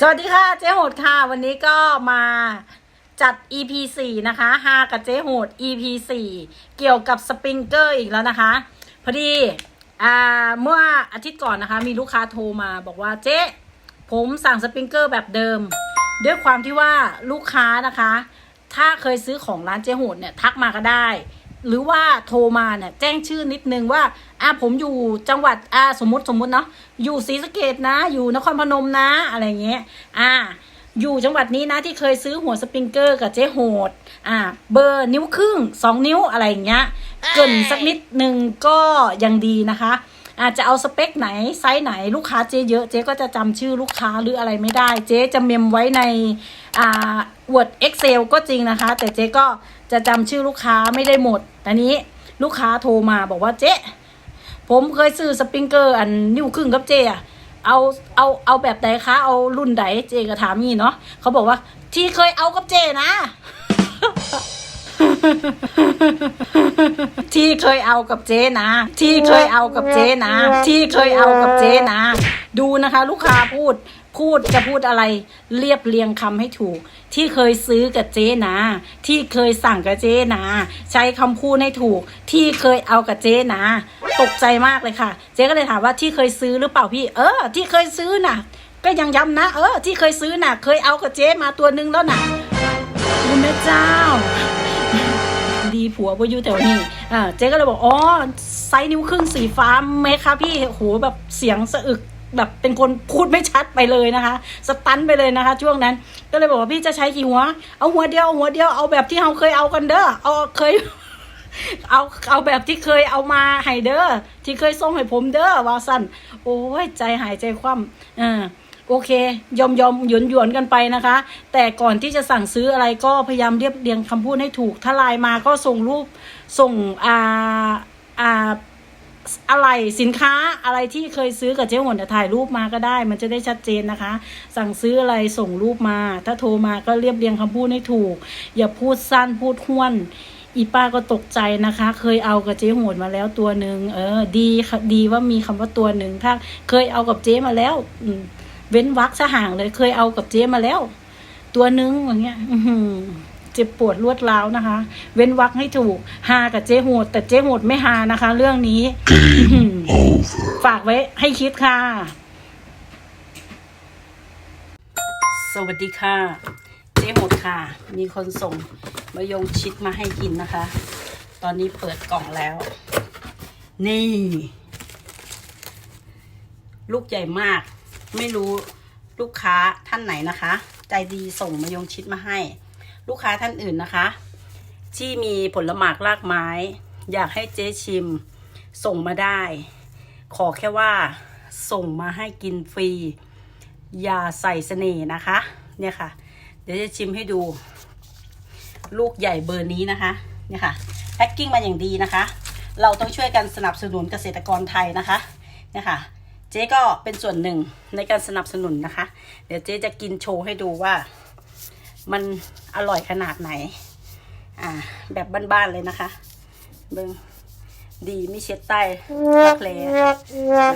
สวัสดีค่ะเจ๊โหดค่ะ วันนี้ก็มาจัด EP 4นะคะฮากับเจ๊โหด EP 4เกี่ยวกับสปริงเกอร์อีกแล้วนะคะ พอดีอ่าเมื่ออาทิตย์ก่อนนะคะ มีลูกค้าโทรมาบอกว่าเจ๊ผมสั่งสปริงเกอร์แบบเดิม ด้วยความที่ว่าลูกค้านะคะ ถ้าเคยซื้อของร้านเจ๊โหดเนี่ยทักมาก็ได้ หรือว่าโทรมาเนี่ยแจ้งชื่อนิดนึงว่าอ่าผมอยู่จังหวัดอ่าสมมติสมมติเนาะอยู่ศรีสะเกดนะ อยู่นครพนมนะ อะไรเงี้ยอ่าอยู่จังหวัดนี้นะที่เคยซื้อหัวสปริงเกอร์กับเจ๊โหด อ่า เบอร์นิ้วครึ่งสองนิ้วอะไรอย่างเงี้ย เกินสักนิดนึงก็ยังดีนะคะ อาจจะเอาสเปคไหนไซส์ไหนลูกค้าเจ๊เยอะเจ๊ก็จะจำชื่อลูกค้าหรืออะไรไม่ได้ เจ๊จะเมมไว้ในอ่า Word Excel ก็จริงนะคะ แต่เจ๊ก็จะจำชื่อลูกค้าไม่ได้หมดแต่นี้ลูกค้าโทรมาบอกว่าเจ๊ผมเคยซื้อสปริงเกอร์อันนิ้วครึ่งกับเจ๊อะเอาเอาเอาแบบไหนคะเอารุ่นไหนเจ๊ก็ถามนี่เนาะเขาบอกว่าที่เคยเอากับเจ๊นะ ที่เคยเอากับเจ๊นะ ที่เคยเอากับเจ๊นะ ที่เคยเอากับเจ๊นะ ดูนะคะ ลูกค้าพูดพูดจะพูดอะไรเรียบเรียงคำให้ถูก ที่เคยซื้อกับเจ๊นะ ที่เคยสั่งกับเจ๊นะ ใช้คำพูดให้ถูก ที่เคยเอากับเจ๊นะ ตกใจมากเลยค่ะ เจ๊ก็เลยถามว่าที่เคยซื้อหรือเปล่าพี่ เออ ที่เคยซื้อน่ะ ก็ยังย้ำนะ เออ ที่เคยซื้อน่ะ เคยเอากับเจ๊มาตัวนึงแล้วน่ะคุณแม่เจ้าดี ผัวว่าอยู่แถวนี้อ่าเจ๊ก็เลยบอกอ๋อไซส์นิ้วครึ่งสีฟ้าไหมคะพี่โหแบบเสียงสะอึกแบบเป็นคนพูดไม่ชัดไปเลยนะคะ สตันไปเลยนะคะ ช่วงนั้น ก็เลยบอกว่าพี่จะใช้กี่หัว เอาหัวเดียวเอาหัวเดียวเอาแบบที่เราเคยเอากันเด้อเอาเคย เอาเอาแบบที่เคยเอามาให้เด้อที่เคยส่งให้ผมเด้อว่าสั้นโอ้ยใจหายใจคว่ำอ่า โอเค ยอมยอมหยวนหยวนกันไปนะคะ แต่ก่อนที่จะสั่งซื้ออะไรก็พยายามเรียบเรียงคำพูดให้ถูก ถ้าไลน์มาก็ส่งรูปส่งอ่าอ่าอะไรสินค้าอะไรที่เคยซื้อกับเจ๊หวนเนี่ยถ่ายรูปมาก็ได้ มันจะได้ชัดเจนนะคะ สั่งซื้ออะไรส่งรูปมา ถ้าโทรมาก็เรียบเรียงคำพูดให้ถูก อย่าพูดสั้นพูดห้วน อีป้าก็ตกใจนะคะ เคยเอากับเจ๊โหดมาแล้วตัวหนึ่งเออ ดีค่ะดีว่ามีคำว่าตัวหนึ่งถ้าเคยเอากับเจ๊มาแล้ว อืม เว้นวักซะห่างเลย เคยเอากับเจ๊มาแล้ว ตัวนึงอย่างเงี้ย อื้อหือเจ็บปวดรวดร้าวนะคะ เว้นวักให้ถูกฮากับเจ๊โหด แต่เจ๊โหดไม่ฮานะคะ เรื่องนี้ ฝากไว้ให้คิดค่ะ สวัสดีค่ะ เจ๊โหดค่ะ มีคนส่งมายงชิดมาให้กินนะคะ ตอนนี้เปิดกล่องแล้ว นี่ ลูกใหญ่มาก ไม่รู้ลูกค้าท่านไหนนะคะ ใจดีส่งมายงชิดมาให้ ลูกค้าท่านอื่นนะคะ ที่มีผลหมากรากไม้ อยากให้เจ๊ชิม ส่งมาได้ ขอแค่ว่าส่งมาให้กินฟรี อย่าใส่เสน่ห์นะคะ เนี่ยค่ะ เดี๋ยวจะชิมให้ดู ลูกใหญ่เบอร์นี้นะคะ เนี่ยค่ะแพ็คกิ้งมาอย่างดีนะคะ เราต้องช่วยกันสนับสนุนเกษตรกรไทยนะคะ เนี่ยค่ะ เจ๊ก็เป็นส่วนหนึ่งในการสนับสนุนนะคะ เดี๋ยวเจ๊จะกินโชว์ให้ดูว่ามันอร่อยขนาดไหน อ่า แบบบ้านๆเลยนะคะ เบิงดีไม่เช็ดใต้รักแร้อ่า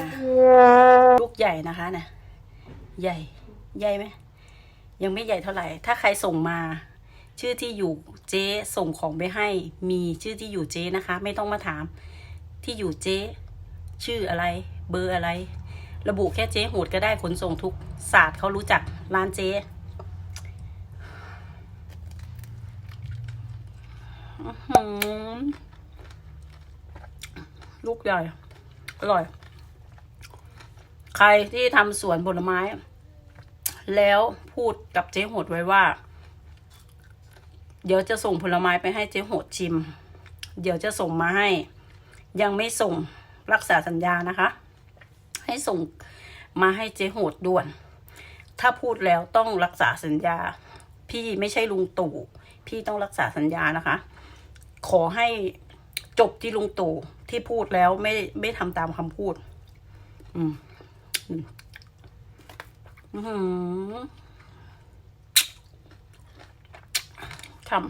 ลูกใหญ่นะคะเนี่ยใหญ่ ใหญ่ไหม ยังไม่ใหญ่เท่าไหร่ ถ้าใครส่งมา ชื่อที่อยู่เจ๊ส่งของไปให้ มีชื่อที่อยู่เจ๊นะคะ ไม่ต้องมาถาม ที่อยู่เจ๊ ชื่ออะไร เบอร์อะไร ระบุแค่เจ๊โหดก็ได้ขนส่งทุกศาสตร์เขารู้จักร้านเจ๊ลูกใหญ่ อร่อย ใครที่ทำสวนผลไม้ แล้วพูดกับเจ๊โหดไว้ว่า เดี๋ยวจะส่งผลไม้ไปให้เจ๊โหดชิม เดี๋ยวจะส่งมาให้ ยังไม่ส่งรักษาสัญญานะคะ ให้ส่งมาให้เจ๊โหดด่วน ถ้าพูดแล้วต้องรักษาสัญญา พี่ไม่ใช่ลุงตู่ พี่ต้องรักษาสัญญานะคะ ขอให้จบที่ลุงตู่ที่พูดแล้วไม่ไม่ทำตามคำพูด อืมอืมทำ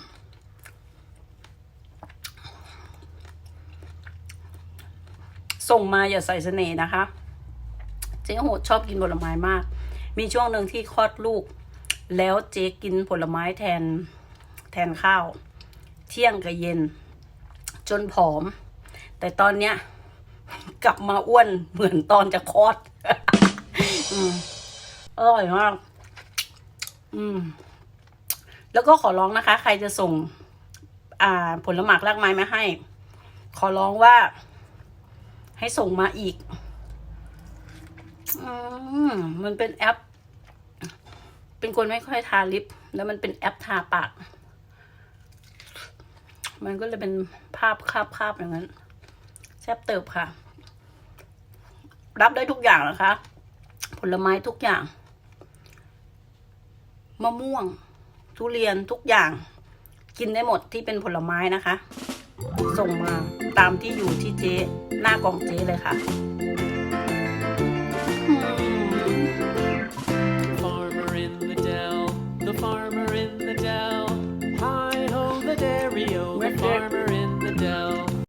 ส่งมาอย่าใส่เสน่ห์นะคะ เจ๊โหดชอบกินผลไม้มาก มีช่วงหนึ่งที่คลอดลูก แล้วเจ๊กินผลไม้แทนแทนข้าว เที่ยงกับเย็น จนผอม แต่ตอนเนี้ยกลับมาอ้วนเหมือนตอนจะคลอดอร่อยมาก อืม แล้วก็ขอร้องนะคะ ใครจะส่ง อ่า ผลหมากรากไม้มาให้ ขอร้องว่า ให้ส่งมาอีก มันเป็นแอป เป็นคนไม่ค่อยทาลิป แล้วมันเป็นแอปทาปาก มันก็เลยเป็นภาพคาบคาบอย่างนั้นแซ่บเติบค่ะ รับได้ทุกอย่างนะคะ ผลไม้ทุกอย่าง มะม่วง ทุเรียนทุกอย่าง กินได้หมดที่เป็นผลไม้นะคะ ส่งมาตามที่อยู่ที่เจ๊หน้ากล่องเจ๊เลยค่ะ